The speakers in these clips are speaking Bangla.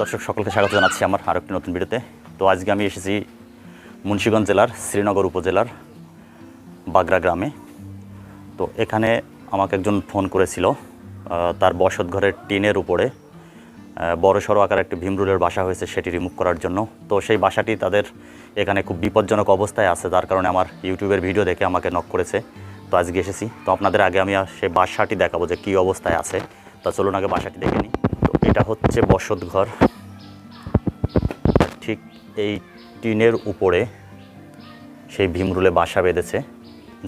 দর্শক, সকলকে স্বাগত জানাচ্ছি আমার আরও একটি নতুন ভিডিওতে। তো আজকে আমি এসেছি মুন্সীগঞ্জ জেলার শ্রীনগর উপজেলার বাগরা গ্রামে। তো এখানে আমাকে একজন ফোন করেছিল তার বসত ঘরের টিনের উপরে বড় সড়ো আকার একটি ভীমরুলের বাসা হয়েছে সেটি রিমুভ করার জন্য। তো সেই বাসাটি তাদের এখানে খুব বিপজ্জনক অবস্থায় আছে, যার কারণে আমার ইউটিউবের ভিডিও দেখে আমাকে নক করেছে। তো আজকে এসেছি। তো আপনাদের আগে আমি সেই বাসাটি দেখাবো যে কী অবস্থায় আছে। তা চলুন আগে বাসাটি দেখে নিই। তো এটা হচ্ছে বসত ঘর। এই টিনের উপরে সেই ভীমরুলে বাসা বেঁধেছে,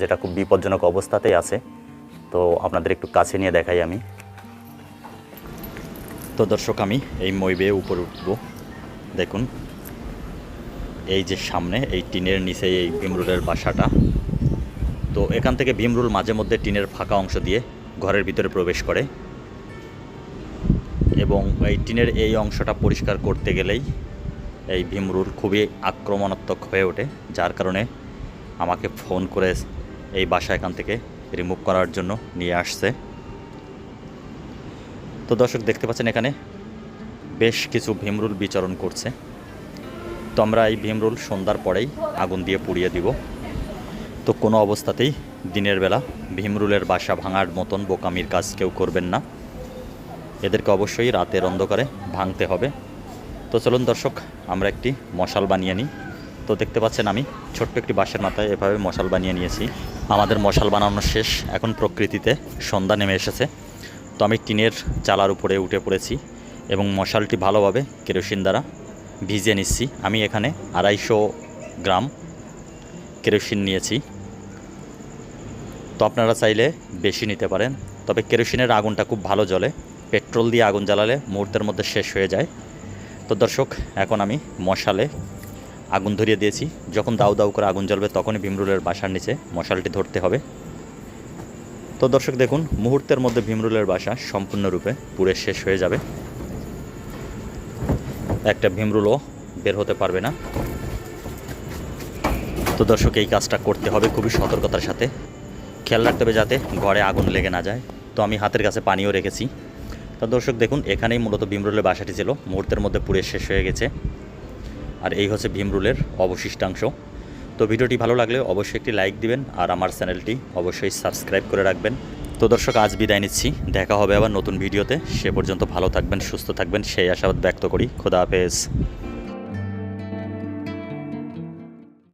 যেটা খুব বিপজ্জনক অবস্থাতেই আছে। তো আপনাদের একটু কাছে নিয়ে দেখাই আমি। তো দর্শক, আমি এই মই বেয়ে উপরে উঠবো। দেখুন, এই যে সামনে, এই টিনের নিচে এই ভীমরুলের বাসাটা। তো এখান থেকে ভীমরুল মাঝে মধ্যে টিনের ফাঁকা অংশ দিয়ে ঘরের ভিতরে প্রবেশ করে। এবং এই টিনের এই অংশটা পরিষ্কার করতে গেলেই এই ভীমরুল খুবই আক্রমণাত্মক হয়ে ওঠে, যার কারণে আমাকে ফোন করে এই বাসা এখান থেকে রিমুভ করার জন্য নিয়ে আসছে। তো দর্শক, দেখতে পাচ্ছেন এখানে বেশ কিছু ভীমরুল বিচরণ করছে। তো আমরা এই ভীমরুল সন্ধ্যার পরেই আগুন দিয়ে পুড়িয়ে দিব। তো কোনো অবস্থাতেই দিনের বেলা ভীমরুলের বাসা ভাঙার মতন বোকামির কাজ কেউ করবেন না। এদেরকে অবশ্যই রাতের অন্ধকারে ভাঙতে হবে। তো চলুন দর্শক, আমরা একটি মশাল বানিয়ে নিই। তো দেখতে পাচ্ছেন আমি, ছোট্ট একটি বাঁশের মাথায় এভাবে মশাল বানিয়ে নিয়েছি। আমাদের মশাল বানানো শেষ, এখন প্রকৃতিতে সন্ধ্যা নেমে এসেছে। তো আমি টিনের চালার উপরে উঠে পড়েছি এবং মশালটি ভালোভাবে কেরোসিন দ্বারা ভিজিয়ে নিচ্ছি। আমি এখানে আড়াইশো গ্রাম কেরোসিন নিয়েছি। তো আপনারা চাইলে বেশি নিতে পারেন, তবে কেরোসিনের আগুনটা খুব ভালো জ্বলে। পেট্রোল দিয়ে আগুন জ্বালালে মুহূর্তের মধ্যে শেষ হয়ে যায়। তো দর্শক এখন আমি মশালে আগুন ধরিয়ে দিয়েছি। যখন দাউ দাউ করে আগুন জ্বলবে, তখনই ভীমরুলের বাসার নিচে মশালটি ধরতে হবে। তো দর্শক, দেখুন, মুহূর্তের মধ্যে ভীমরুলের বাসা সম্পূর্ণরূপে পুড়ে শেষ হয়ে যাবে। একটা ভীমরুলও বের হতে পারবে না। তো দর্শক, এই কাজটা করতে হবে খুবই সতর্কতার সাথে। খেয়াল রাখতে হবে যাতে ঘরে আগুন লেগে না যায়। তো আমি হাতের কাছে পানিও রেখেছি। তো দর্শক দেখুন, এখানেই মূলত ভীমরুলের বাসাটি ছিল। মুহূর্তের মধ্যে পুড়ে শেষ হয়ে গেছে। আর এই হচ্ছে ভীমরুলের অবশিষ্টাংশ। তো ভিডিওটি ভালো লাগলে অবশ্যই একটি লাইক দিবেন আর আমার চ্যানেলটি অবশ্যই সাবস্ক্রাইব করে রাখবেন। তো দর্শক, আজ বিদায় নিচ্ছি। দেখা হবে আবার নতুন ভিডিওতে। সে পর্যন্ত ভালো থাকবেন, সুস্থ থাকবেন। সেই আশাবাদ ব্যক্ত করি। খোদা হাফেজ।